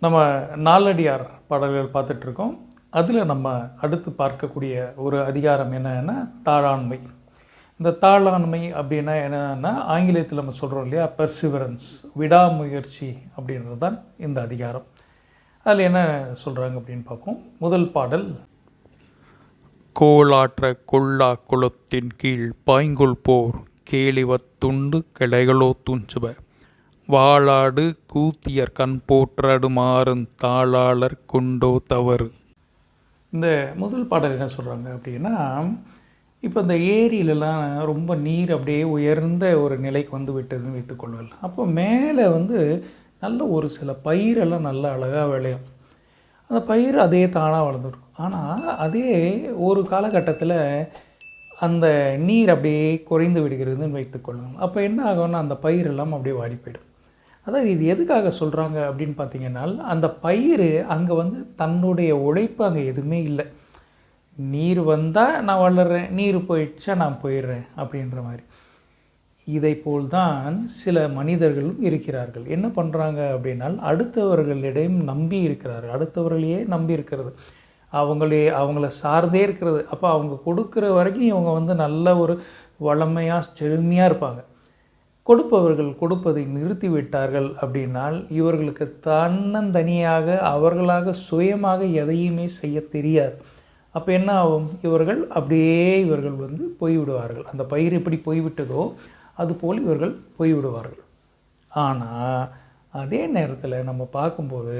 நம்ம நாலடியார் பாடல்கள் பார்த்துட்ருக்கோம். அதில் நம்ம அடுத்து பார்க்கக்கூடிய ஒரு அதிகாரம் என்னன்னா தாளாண்மை. இந்த தாளாண்மை அப்படின்னா என்னன்னா ஆங்கிலத்தில் நம்ம சொல்கிறோம் இல்லையா? பெர்சிவரன்ஸ் விடாமுயற்சி அப்படின்றது தான் இந்த அதிகாரம். அதில் என்ன சொல்கிறாங்க அப்படின்னு பார்ப்போம். முதல் பாடல். கோளாற்ற கொள்ளா குளத்தின் கீழ் பாய்ங்குள் போர் கேளிவத் துண்டு கிளைகளோ துஞ்சுப. வாளாடு கூத்தியர் கண் போற்றாடு மாறும் தாளாளர் கொண்டோ தவறு. இந்த முதல் பாடல் என்ன சொல்கிறாங்க அப்படின்னா இப்போ இந்த ஏரியிலலாம் ரொம்ப நீர் அப்படியே உயர்ந்த ஒரு நிலைக்கு வந்து விட்டதுன்னு வைத்துக்கொள்ளுங்கள் அப்போ மேலே வந்து நல்ல ஒரு சில பயிரெல்லாம் நல்ல அழகாக விளையும். அந்த பயிர் அதே தானாக வளர்ந்துடும் ஆனால் அதே ஒரு காலகட்டத்தில் அந்த நீர் அப்படியே குறைந்து விடுகிறதுன்னு வைத்துக்கொள்ளுங்கள் அப்போ என்ன ஆகும்னா அந்த பயிரெல்லாம் அப்படியே வாடி போயிடும். அதாவது இது எதுக்காக சொல்கிறாங்க அப்படின்னு பார்த்தீங்கன்னா அந்த பயிர் அங்கே வந்து தன்னுடைய உழைப்பு அங்கே எதுவுமே இல்லை. நீர் வந்தால் நான் வளர்கிறேன் நீர் போயிடுச்சா நான் போயிடுறேன் அப்படின்ற மாதிரி. இதை போல்தான் சில மனிதர்களும் இருக்கிறார்கள். என்ன பண்ணுறாங்க அப்படின்னால் அடுத்தவர்களிடம் நம்பி இருக்கிறார்கள். அடுத்தவர்களையே நம்பி இருக்கிறது. அவங்களே அவங்கள சார்ந்தே இருக்கிறது. அப்போ அவங்க கொடுக்குற வரைக்கும் இவங்க வந்து நல்ல ஒரு வளமையாக செழுமையாக இருப்பாங்க. கொடுப்பவர்கள் கொடுப்பதை நிறுத்தி விட்டார்கள் அப்படின்னால் இவர்களுக்கு தன்னந்தனியாக அவர்களாக சுயமாக எதையுமே செய்ய தெரியாது. அப்போ என்ன ஆகும்? இவர்கள் அப்படியே இவர்கள் வந்து போய்விடுவார்கள். அந்த பயிர் எப்படி போய்விட்டதோ அதுபோல் இவர்கள் போய்விடுவார்கள். ஆனால் அதே நேரத்தில் நம்ம பார்க்கும்போது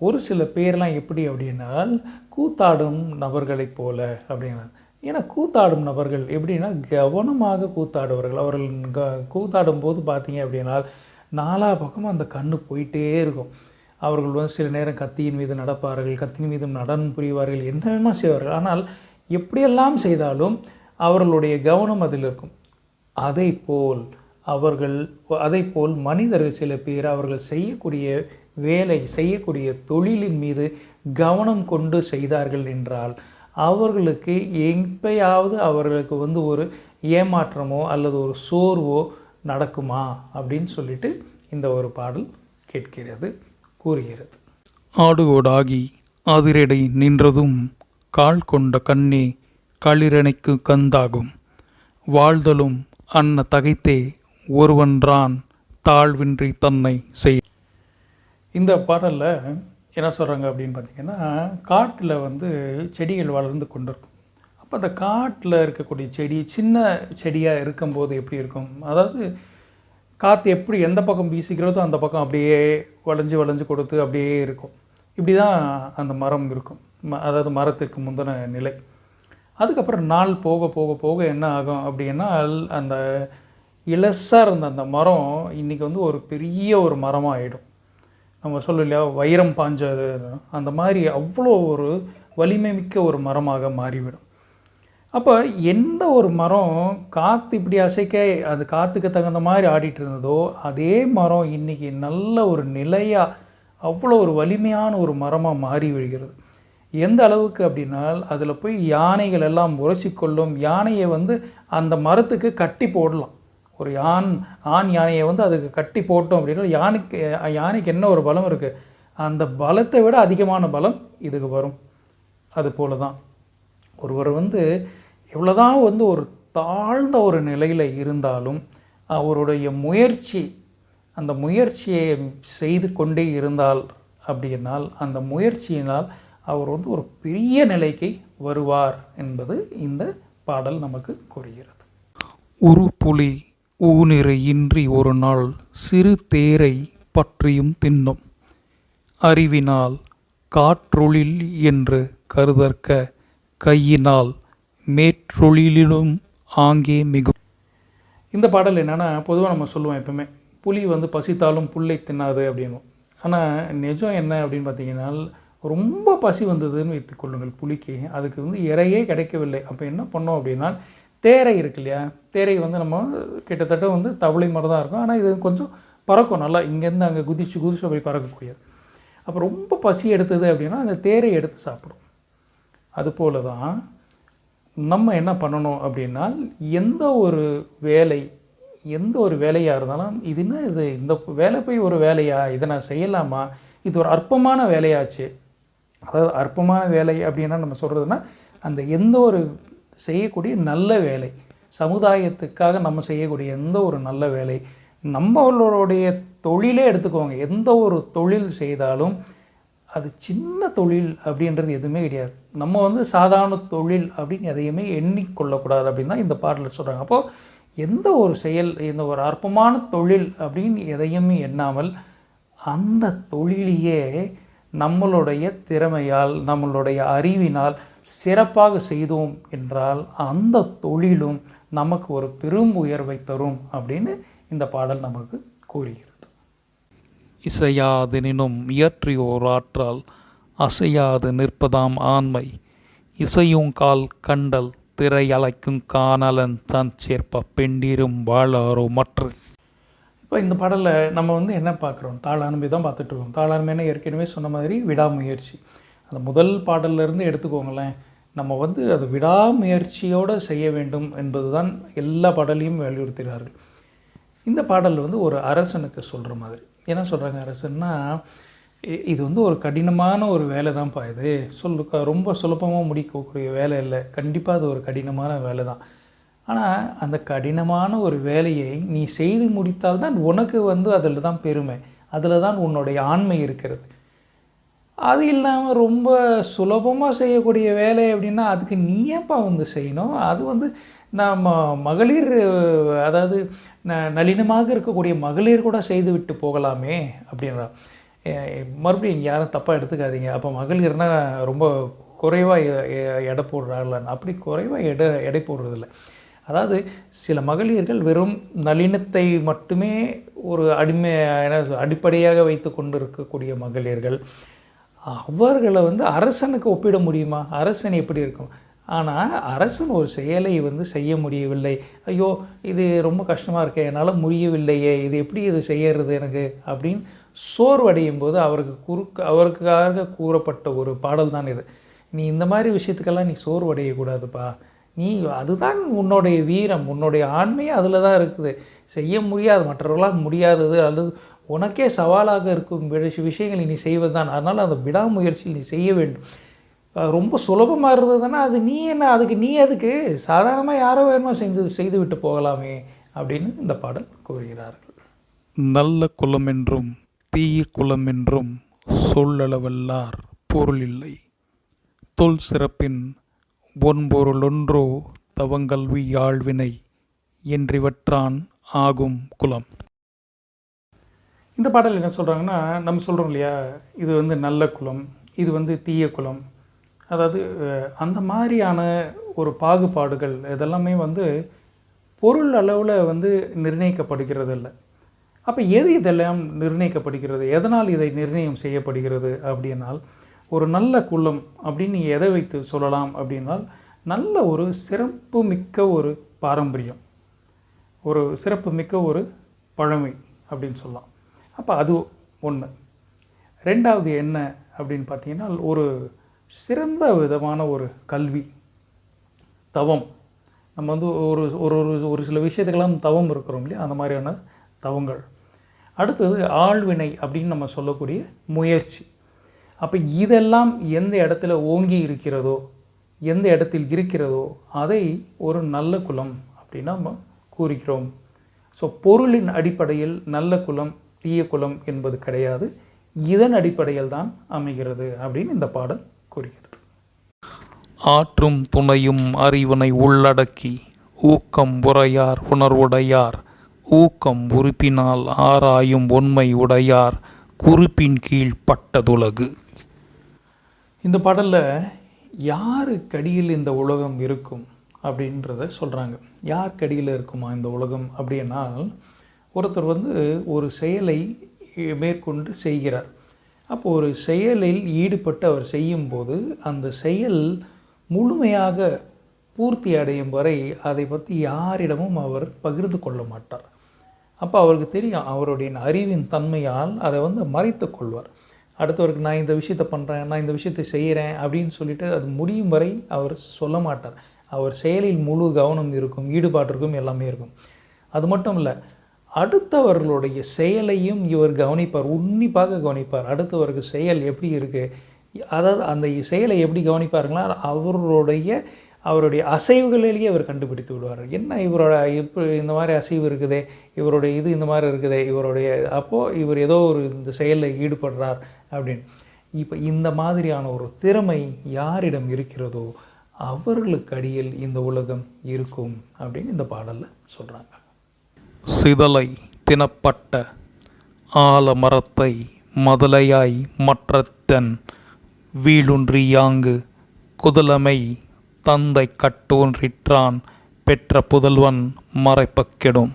ஒரு சில பேர்லாம் எப்படி அப்படின்னால் கூத்தாடும் நபர்களைப் போல அப்படின்னா ஏன்னா கூத்தாடும் நபர்கள் எப்படின்னா கவனமாக கூத்தாடுவார்கள். அவர்கள் க கூத்தாடும் போது பார்த்தீங்க அப்படின்னா நாலா பக்கமும் அந்த கண்ணு போயிட்டே இருக்கும். அவர்கள் வந்து சில நேரம் கத்தியின் மீது நடப்பார்கள் கத்தியின் மீது நடனம் புரிவார்கள் என்னென்ன செய்வார்கள். ஆனால் எப்படியெல்லாம் செய்தாலும் அவர்களுடைய கவனம் அதில் இருக்கும். அதை போல் அவர்கள் அதை போல் மனிதர்கள் சில பேர் அவர்கள் செய்யக்கூடிய வேலை செய்யக்கூடிய தொழிலின் மீது கவனம் கொண்டு செய்தார்கள் என்றால் அவர்களுக்கு எப்பயாவது அவர்களுக்கு வந்து ஒரு ஏமாற்றமோ அல்லது ஒரு சோர்வோ நடக்குமா அப்படின்னு சொல்லிட்டு இந்த ஒரு பாடல் கேட்கிறது கூறுகிறது. ஆடுகோடாகி அதிரடை நின்றதும் கால் கொண்ட கண்ணே களிரணைக்கு கந்தாகும். வாழ்தலும் அன்ன தகைத்தே ஒருவன்றான் தாழ்வின்றி தன்னை செய். இந்த பாடலில் என்ன சொல்கிறாங்க அப்படின்னு பார்த்தீங்கன்னா காட்டில் வந்து செடிகள் வளர்ந்து கொண்டு இருக்கும் அப்போ அந்த காட்டில் இருக்கக்கூடிய செடி சின்ன செடியாக இருக்கும்போது எப்படி இருக்கும்? அதாவது காற்று எப்படி எந்த பக்கம் வீசிக்கிறதோ அந்த பக்கம் அப்படியே வளைஞ்சு வளைஞ்சு கொடுத்து அப்படியே இருக்கும். இப்படி தான் அந்த மரம் இருக்கும். ம- அதாவது மரத்திற்கு முந்தின நிலை. அதுக்கப்புறம் நாள் போக போக போக என்ன ஆகும் அப்படின்னா அந்த இலசாக இருந்த அந்த மரம் இன்றைக்கி வந்து ஒரு பெரிய ஒரு மரமாக ஆகிடும் நம்ம சொல்ல இல்லையா வைரம் பாஞ்சது. அந்த மாதிரி அவ்வளோ ஒரு வலிமை மிக்க ஒரு மரமாக மாறிவிடும். அப்போ எந்த ஒரு மரம் காற்று இப்படி அசைக்க அது காற்றுக்கு தகுந்த மாதிரி ஆடிட்டு இருந்ததோ அதே மரம் இன்றைக்கி நல்ல ஒரு நிலையாக அவ்வளோ ஒரு வலிமையான ஒரு மரமாக மாறி விடுகிறது எந்த அளவுக்கு அப்படின்னால் அதில் போய் யானைகள் எல்லாம் உரசிக்கொள்ளும் யானையை வந்து அந்த மரத்துக்கு கட்டி போடலாம். ஒரு யான் ஆண் யானையை வந்து அதுக்கு கட்டி போட்டோம் அப்படின்னா யானைக்கு யானைக்கு என்ன ஒரு பலம் இருக்குது அந்த பலத்தை விட அதிகமான பலம் இதுக்கு வரும். அது போல தான் ஒருவர் வந்து எவ்வளோதான் வந்து ஒரு தாழ்ந்த ஒரு நிலையில் இருந்தாலும் அவருடைய முயற்சி அந்த முயற்சியை செய்து கொண்டே இருந்தால் அப்படின்னால் அந்த முயற்சியினால் அவர் வந்து ஒரு பெரிய நிலைக்கு வருவார் என்பது இந்த பாடல் நமக்கு கூறுகிறது. உரு புலி ஊநிறையின்றி ஒரு நாள் சிறு தேரை பற்றியும் தின்னும். அறிவினால் காற்றொழில் என்று கருதற்க கையினால் மேற்றொழிலும் ஆங்கே மிகும். இந்த பாடல் என்னென்னா பொதுவாக நம்ம சொல்லுவோம் எப்பவுமே புலி வந்து பசித்தாலும் புல்லை தின்னாது அப்படின்னும் ஆனால் நிஜம் என்ன அப்படின்னு பார்த்தீங்கன்னா ரொம்ப பசி வந்ததுன்னு வைத்துக்கொள்ளுங்கள் புலிக்கு. அதுக்கு வந்து இறையே கிடைக்கவில்லை. அப்போ என்ன பண்ணோம் அப்படின்னா தேரை இருக்கு இல்லையா? தேரை வந்து நம்ம கிட்டத்தட்ட வந்து தவளை மாதிரி தான் இருக்கும். ஆனால் இது கொஞ்சம் பறக்கும். நல்லா இங்கேருந்து அங்கே குதிச்சு குதிச்சு போய் பறக்கக்கூடியது அப்போ ரொம்ப பசி எடுத்தது அப்படின்னா அந்த தேரை எடுத்து சாப்பிடும். அதுபோல தான் நம்ம என்ன பண்ணணும் அப்படின்னா எந்த ஒரு வேலை எந்த ஒரு வேலையாக இருந்தாலும் இது என்ன இது? இந்த வேலை போய் ஒரு வேலையா? இதை நான் செய்யலாமா? இது ஒரு அற்பமான வேலையாச்சு. அதாவது அற்பமான வேலை அப்படின்னா நம்ம சொல்கிறதுனா அந்த எந்த ஒரு செய்யக்கூடிய நல்ல வேலை. சமுதாயத்துக்காக நம்ம செய்யக்கூடிய எந்த ஒரு நல்ல வேலை நம்மளுடைய தொழிலே எடுத்துக்கோங்க. எந்த ஒரு தொழில் செய்தாலும் அது சின்ன தொழில் அப்படின்றது எதுவுமே கிடையாது. நம்ம வந்து சாதாரண தொழில் அப்படின்னு எதையுமே எண்ணிக்கொள்ளக்கூடாது அப்படின்னு தான் இந்த பாடலில் சொல்கிறாங்க அப்போது எந்த ஒரு செயல் எந்த ஒரு அற்பமான தொழில் அப்படின்னு எதையுமே எண்ணாமல் அந்த தொழிலையே நம்மளுடைய திறமையால் நம்மளுடைய அறிவினால் சிறப்பாக செய்தோம் என்றால் அந்த தொழிலும் நமக்கு ஒரு பெரும் உயர்வை தரும் அப்படின்னு இந்த பாடல் நமக்கு கூறுகிறது. இசையாதெனினும் இயற்றியோர் ஆற்றால் அசையாது நிற்பதாம் ஆண்மை. இசையுங்கால் கண்டல் திரையலைக்கும் காணலன் தான் சேர்ப்ப பெண்டிரும் வாழாரோ மற்ற. இப்போ இந்த பாடலில் நம்ம வந்து என்ன பார்க்குறோம்? தாளாண்மை தான் பார்த்துட்டு இருக்கோம். தாளாண்மைன்னா ஏற்கனவே சொன்ன மாதிரி விடாமுயற்சி. அந்த முதல் பாடல்லேருந்து எடுத்துக்கோங்களேன். நம்ம வந்து அது விடாமுயற்சியோடு செய்ய வேண்டும் என்பது தான் எல்லா பாடலையும் வலியுறுத்துகிறார்கள் இந்த பாடல் வந்து ஒரு அரசனுக்கு சொல்கிற மாதிரி. என்ன சொல்கிறாங்க அரசன்னா இது வந்து ஒரு கடினமான ஒரு வேலை தான்ப்பா இது. சொல்லுக்கா ரொம்ப சுலபமாக முடிக்கக்கூடிய வேலை இல்லை. கண்டிப்பாக அது ஒரு கடினமான வேலை தான் ஆனால் அந்த கடினமான ஒரு வேலையை நீ செய்து முடித்தால்தான் உனக்கு வந்து அதில் தான் பெருமை. அதில் தான் உன்னுடைய ஆண்மை இருக்கிறது. அது இல்லாமல் ரொம்ப சுலபமாக செய்யக்கூடிய வேலை அப்படின்னா அதுக்கு நீ ஏன்ப்பா வந்து செய்யணும்? அது வந்து நம்ம மகளிர் அதாவது ந நளினமாக இருக்கக்கூடிய மகளிர் கூட செய்து விட்டு போகலாமே அப்படின்றா. மறுபடியும் யாரும் தப்பாக எடுத்துக்காதீங்க. அப்போ மகளிர்னா ரொம்ப குறைவாக எடை போடுறாங்களான்னு அப்படி குறைவாக எடை எடை போடுறதில்ல. அதாவது சில மகளிர்கள் வெறும் நளினத்தை மட்டுமே ஒரு அடிமை என்ன அடிப்படையாக வைத்து கொண்டு இருக்கக்கூடிய மகளிர்கள். அவர்களை வந்து அரசனுக்கு ஒப்பிட முடியுமா? அரசன் எப்படி இருக்கும்? ஆனால் அரசன் ஒரு செயலை வந்து செய்ய முடியவில்லை. ஐயோ இது ரொம்ப கஷ்டமாக இருக்கே என்னால் முடியவில்லையே இது எப்படி இது செய்யறது எனக்கு? அப்படின்னு சோர்வடையும் போது அவருக்கு குறுக்க அவருக்காக கூறப்பட்ட ஒரு பாடல் தான் இது. நீ இந்த மாதிரி விஷயத்துக்கெல்லாம் நீ சோர்வடையக்கூடாதுப்பா நீ அதுதான் உன்னுடைய வீரம் உன்னுடைய ஆண்மையே அதில் தான் இருக்குது. செய்ய முடியாது மற்றவர்களால் முடியாதது அல்லது உனக்கே சவாலாக இருக்கும் விஷயங்களை நீ செய்வது தான் அதனால் அந்த விடாமுயற்சியில் நீ செய்ய வேண்டும். ரொம்ப சுலபமாக இருந்ததுன்னா அது நீ என்ன அதுக்கு நீ அதுக்கு சாதாரணமாக யாரோ வேணுமோ செய்து செய்து விட்டு போகலாமே அப்படின்னு இந்த பாடல் கூறுகிறார்கள். நல்ல குலம் என்றும் தீய குலம் என்றும் சொல்லளவல்லார் பொருள் இல்லை. தொல் சிறப்பின் ஒன்பொருளொன்றோ தவங்கல்வி யாழ்வினை என்றிவற்றான் ஆகும் குலம். இந்த பாடல் என்ன சொல்கிறாங்கன்னா நம்ம சொல்கிறோம் இல்லையா? இது வந்து நல்ல குலம் இது வந்து தீய குலம். அதாவது அந்த மாதிரியான ஒரு பாகுபாடுகள் இதெல்லாமே வந்து பொருள் அளவில் வந்து நிர்ணயிக்கப்படுகிறது இல்லை அப்போ எது இதெல்லாம் நிர்ணயிக்கப்படுகிறது? எதனால் இதை நிர்ணயம் செய்யப்படுகிறது அப்படின்னால் ஒரு நல்ல குலம் அப்படின்னு எதை வைத்து சொல்லலாம் அப்படின்னால் நல்ல ஒரு சிறப்பு மிக்க ஒரு பாரம்பரியம். ஒரு சிறப்பு மிக்க ஒரு பழமை அப்படின்னு சொல்லலாம். அப்போ அது ஒன்று ரெண்டாவது என்ன அப்படின்னு பார்த்தீங்கன்னா ஒரு சிறந்த விதமான ஒரு கல்வி. தவம். நம்ம வந்து ஒரு ஒரு ஒரு ஒரு சில விஷயத்துக்கெல்லாம் தவம் இருக்கிறோம் இல்லையா? அந்த மாதிரியான தவங்கள். அடுத்தது ஆழ்வினை அப்படின்னு நம்ம சொல்லக்கூடிய முயற்சி. அப்போ இதெல்லாம் எந்த இடத்துல ஓங்கி இருக்கிறதோ எந்த இடத்தில் இருக்கிறதோ அதை ஒரு நல்ல குலம் அப்படின்னு நம்ம கூறுகிறோம். ஸோ பொருளின் அடிப்படையில் நல்ல குலம் தீய குலம் என்பது கிடையாது. இதன் அடிப்படையில் தான் அமைகிறது அப்படின்னு இந்த பாடல் கூறுகிறது. ஆற்றும் துணையும் அறிவினை உள்ளடக்கி ஊக்கம் உரையார் உணர்வுடையார் ஊக்கம் உறுப்பினால் ஆராயும் உண்மை உடையார் குறிப்பின் கீழ் பட்டதுலகு. இந்த பாடலில் யாருக்கு அடியில் இந்த உலகம் இருக்கும் அப்படின்றத சொல்கிறாங்க யார் கடியில் இருக்குமா இந்த உலகம் அப்படின்னால் ஒருத்தர் வந்து ஒரு செயலை மேற்கொண்டு செய்கிறார். அப்போ ஒரு செயலில் ஈடுபட்டு அவர் செய்யும்போது அந்த செயல் முழுமையாக பூர்த்தி அடையும் வரை அதை பற்றி யாரிடமும் அவர் பகிர்ந்து கொள்ள மாட்டார். அப்போ அவருக்கு தெரியும் அவருடைய அறிவின் தன்மையால் அதை வந்து மறைத்து கொள்வார். அடுத்தவருக்கு நான் இந்த விஷயத்தை பண்ணுறேன் நான் இந்த விஷயத்தை செய்கிறேன் அப்படின்னு சொல்லிட்டு அது முடியும் வரை அவர் சொல்ல மாட்டார். அவர் செயலில் முழு கவனம் இருக்கும் ஈடுபாடு இருக்கும் எல்லாமே இருக்கும். அது மட்டும் இல்லை அடுத்தவர்களுடைய செயலையும் இவர் கவனிப்பார் உன்னிப்பாக கவனிப்பார். அடுத்தவருக்கு செயல் எப்படி இருக்குது அதாவது அந்த செயலை எப்படி கவனிப்பாருங்களா அவருடைய அவருடைய அசைவுகளிலேயே அவர் கண்டுபிடித்து விடுவார். என்ன இவரோட இப்போ இந்த மாதிரி அசைவு இருக்குதே இவருடைய இது இந்த மாதிரி இருக்குதே இவருடைய அப்போது இவர் ஏதோ ஒரு இந்த செயலில் ஈடுபடுறார் அப்படின்னு. இப்போ இந்த மாதிரியான ஒரு திறமை யாரிடம் இருக்கிறதோ அவர்களுக்கு அடியில் இந்த உலகம் இருக்கும் அப்படின்னு இந்த பாடலில் சொல்கிறாங்க சிதலை தினப்பட்ட ஆலமரத்தை மதலையாய் மற்றத்தன் வீழுன்றியாங்கு குதலமை தந்தை கட்டோன்றிற்றான் பெற்ற புதல்வன் மறைப்பக்கெடும்.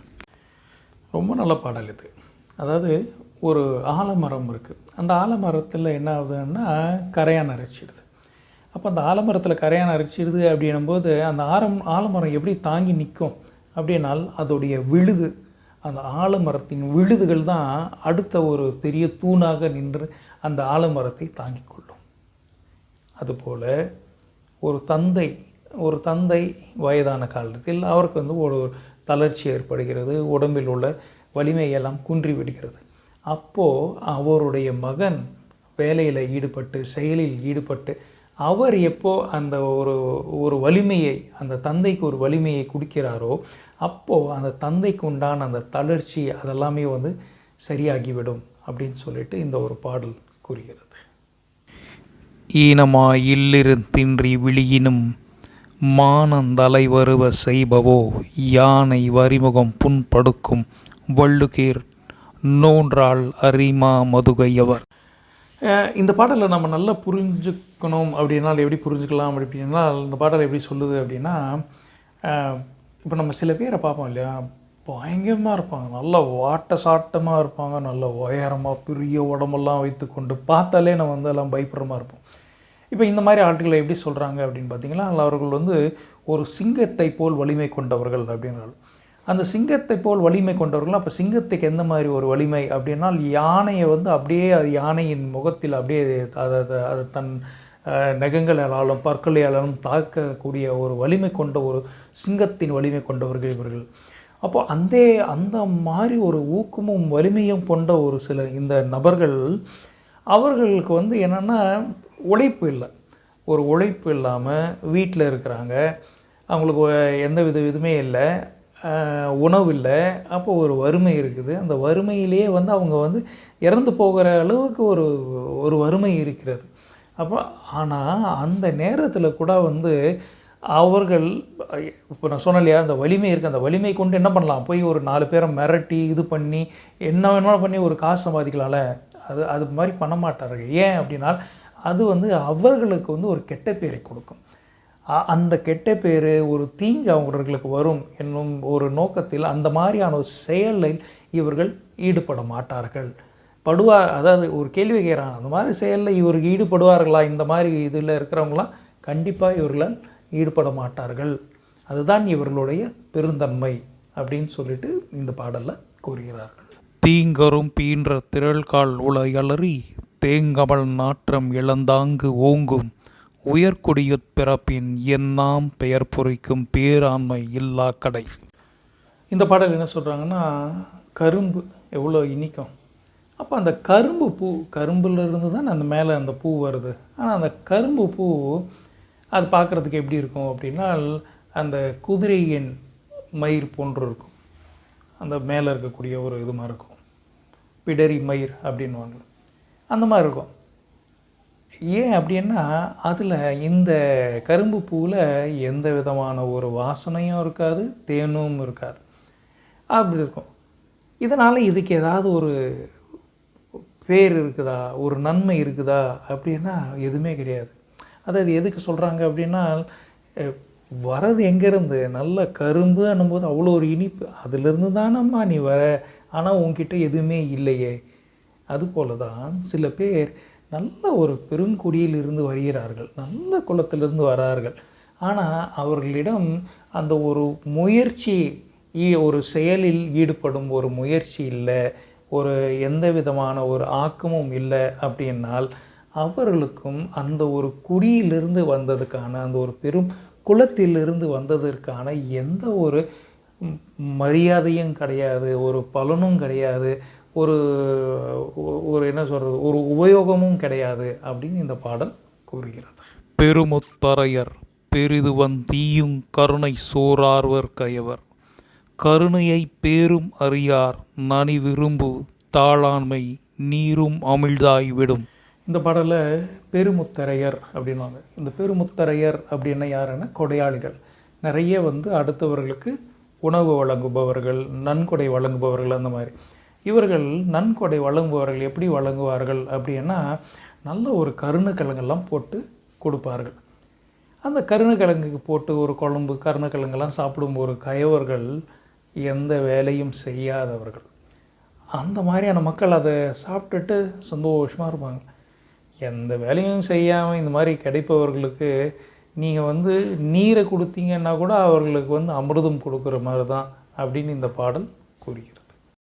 ரொம்ப நல்ல பாடல் இது. அதாவது ஒரு ஆலமரம் இருக்குது அந்த ஆலமரத்தில் என்ன ஆகுதுன்னா கரையான் அரைச்சிடுது. அப்போ அந்த ஆலமரத்தில் கரையான் அரைச்சிடுது அப்படின்னும்போது அந்த ஆரம் ஆலமரம் எப்படி தாங்கி நிற்கும் அப்படின்னால் அதோடைய விழுது அந்த ஆலமரத்தின் விழுதுகள் தான் அடுத்த ஒரு பெரிய தூணாக நின்று அந்த ஆலமரத்தை தாங்கிக் கொள்ளும். அதுபோல் ஒரு தந்தை ஒரு தந்தை வயதான காலத்தில் அவருக்கு வந்து ஒரு தளர்ச்சி ஏற்படுகிறது உடம்பில் உள்ள வலிமையெல்லாம் குன்றி விடுகிறது. அப்போது அவருடைய மகன் வேலையில் ஈடுபட்டு செயலில் ஈடுபட்டு அவர் எப்போ அந்த ஒரு ஒரு வலிமையை அந்த தந்தைக்கு ஒரு வலிமையை கொடுக்கிறாரோ அப்போது அந்த தந்தைக்கு உண்டான அந்த தளர்ச்சி அதெல்லாமே வந்து சரியாகிவிடும் அப்படின்னு சொல்லிட்டு இந்த ஒரு பாடல் கூறுகிறது. ஈனமா இல்லிரு தின்றி விழியினும் மானந்தலை வருவ செய்பவோ யானை வரிமுகம் புண்படுக்கும் வள்ளுகீர் நோன்றாள் அரிமா மதுகையவர். இந்த பாடலை நம்ம நல்லா புரிஞ்சுக்கணும் அப்படின்னா எப்படி புரிஞ்சுக்கலாம் அப்படின்னா இந்த பாடல் எப்படி சொல்லுது அப்படின்னா இப்போ நம்ம சில பேரை பார்ப்போம் இல்லையா? பயங்கரமாக இருப்பாங்க. நல்ல வாட்ட சாட்டமாக இருப்பாங்க. நல்ல உயரமாக பெரிய உடம்பெல்லாம் வைத்துக்கொண்டு பார்த்தாலே நம்ம வந்து எல்லாம் பயப்படுறமாக இருப்போம். இப்போ இந்த மாதிரி ஆட்களை எப்படி சொல்கிறாங்க அப்படின்னு பார்த்தீங்கன்னா அவர்கள் வந்து ஒரு சிங்கத்தை போல் வலிமை கொண்டவர்கள் அப்படின்றாள் அந்த சிங்கத்தை போல் வலிமை கொண்டவர்கள் அப்போ சிங்கத்துக்கு எந்த மாதிரி ஒரு வலிமை அப்படின்னா யானையை வந்து அப்படியே அது யானையின் முகத்தில் அப்படியே அதை அதை- அது தன் நகங்களாலும் பற்களையாலும் தாக்கக்கூடிய ஒரு வலிமை கொண்ட ஒரு சிங்கத்தின் வலிமை கொண்டவர்கள் இவர்கள். அப்போ அந்த அந்த மாதிரி ஒரு ஊக்கமும் வலிமையும் கொண்ட ஒரு சில இந்த நபர்கள் அவர்களுக்கு வந்து என்னென்னா உழைப்பு இல்லை. ஒரு உழைப்பு இல்லாமல் வீட்டில் இருக்கிறாங்க. அவங்களுக்கு எந்த வித இதுவுமே இல்லை. உணவு இல்லை. அப்போ ஒரு வறுமை இருக்குது. அந்த வறுமையிலேயே வந்து அவங்க வந்து இறந்து போகிற அளவுக்கு ஒரு ஒரு வறுமை இருக்கிறது. அப்போ ஆனால் அந்த நேரத்தில் கூட வந்து அவர்கள் இப்போ நான் சொன்னேன் இல்லையா அந்த வலிமை இருக்குது அந்த வலிமை கொண்டு என்ன பண்ணலாம்? போய் ஒரு நாலு பேரை மிரட்டி இது பண்ணி என்ன வேணுமாலும் பண்ணி ஒரு காசு சம்பாதிக்கலாம்ல? அது அது மாதிரி பண்ண மாட்டார்கள். ஏன் அப்படின்னா அது வந்து அவர்களுக்கு வந்து ஒரு கெட்ட பேரை கொடுக்கும். அந்த கெட்ட பேர் ஒரு தீங்கு அவர்களுக்கு வரும் என்னும் ஒரு நோக்கத்தில் அந்த மாதிரியான ஒரு செயலில் இவர்கள் ஈடுபட மாட்டார்கள். படுவா அதாவது ஒரு கேள்வி கேட்குறாங்க அந்த மாதிரி செயலில் இவர்கள் ஈடுபடுவார்களா? இந்த மாதிரி இதில் இருக்கிறவங்களாம் கண்டிப்பாக இவர்களால் ஈடுபட மாட்டார்கள். அதுதான் இவர்களுடைய பெருந்தன்மை அப்படின்னு சொல்லிட்டு இந்த பாடலில் கூறுகிறார்கள். தீங்கரும் பீன்ற திரள்கால் உலையலறி தேங்கமல் நாற்றம் இழந்தாங்கு ஓங்கும். உயர்குடியுட் பிறப்பின் எண்ணாம் பெயர் பொறிக்கும் பேராண்மை இல்லா கடை. இந்த பாடல் என்ன சொல்கிறாங்கன்னா கரும்பு எவ்வளோ இனிக்கும். அப்போ அந்த கரும்பு பூ கரும்புலேருந்து தான் அந்த மேலே அந்த பூ வருது. ஆனால் அந்த கரும்பு பூ அது பார்க்குறதுக்கு எப்படி இருக்கும் அப்படின்னா அந்த குதிரையின் மயிர் போன்று இருக்கும். அந்த மேலே இருக்கக்கூடிய ஒரு இது மாதிரி இருக்கும். பிடரி மயிர் அப்படின்வாங்க அந்த மாதிரி இருக்கும். ஏன் அப்படின்னா அதில் இந்த கரும்பு பூவில் எந்த விதமான ஒரு வாசனையும் இருக்காது தேனும் இருக்காது. அப்படி இருக்கும். இதனால் இதுக்கு ஏதாவது ஒரு பேர் இருக்குதா? ஒரு நன்மை இருக்குதா? அப்படின்னா எதுவுமே கிடையாது. அதாவது எதுக்கு சொல்கிறாங்க அப்படின்னா வரது எங்கேருந்து? நல்ல கரும்பு போது அவ்வளோ ஒரு இனிப்பு. அதுலேருந்து தானம்மா நீ வர. ஆனால் உங்ககிட்ட எதுவுமே இல்லையே. அதுபோல தான் சில பேர் நல்ல ஒரு பெருங்குடியில் இருந்து வருகிறார்கள். நல்ல குலத்திலிருந்து வரார்கள். ஆனால் அவர்களிடம் அந்த ஒரு முயற்சி ஒரு செயலில் ஈடுபடும் ஒரு முயற்சி இல்லை ஒரு எந்த விதமான ஒரு ஆக்கமும் இல்லை அப்படின்னால் அவர்களுக்கும் அந்த ஒரு குடியிலிருந்து வந்ததுக்கான அந்த ஒரு பெரும் குலத்திலிருந்து வந்ததற்கான எந்த ஒரு மரியாதையும் கிடையாது ஒரு பலனும் கிடையாது. ஒரு ஒரு என்ன சொல்கிறது ஒரு உபயோகமும் கிடையாது அப்படின்னு இந்த பாடல் கூறுகிறது. பெருமுத்தரையர் பெரிதுவன் தீயுங் கருணை சோரார்வர் கயவர். கருணையை பேரும் அறியார் நனி விரும்பு தாளாண்மை நீரும் அமிழ்தாய் விடும். இந்த பாடலில் பெருமுத்தரையர் அப்படின்வாங்க இந்த பெருமுத்தரையர் அப்படின்னா யாருன்னா கொடையாளிகள். நிறைய வந்து அடுத்தவர்களுக்கு உணவு வழங்குபவர்கள் நன்கொடை வழங்குபவர்கள் அந்த மாதிரி. இவர்கள் நன்கொடை வழங்குபவர்கள் எப்படி வழங்குவார்கள் அப்படின்னா நல்ல ஒரு கருணக்கிழங்கெல்லாம் போட்டு கொடுப்பார்கள். அந்த கருணக்கிழங்குக்கு போட்டு ஒரு குழம்பு கருணக்கிழங்கெல்லாம் சாப்பிடும் ஒரு கயவர்கள் எந்த வேலையும் செய்யாதவர்கள். அந்த மாதிரியான மக்கள் அதை சாப்பிட்டுட்டு சந்தோஷமாக இருப்பாங்க. எந்த வேலையும் செய்யாமல் இந்த மாதிரி கிடைப்பவர்களுக்கு நீங்கள் வந்து நீரை கொடுத்தீங்கன்னா கூட அவர்களுக்கு வந்து அமிர்தம் கொடுக்குற மாதிரி தான் அப்படின்னு இந்த பாடல் கூறுகிறது.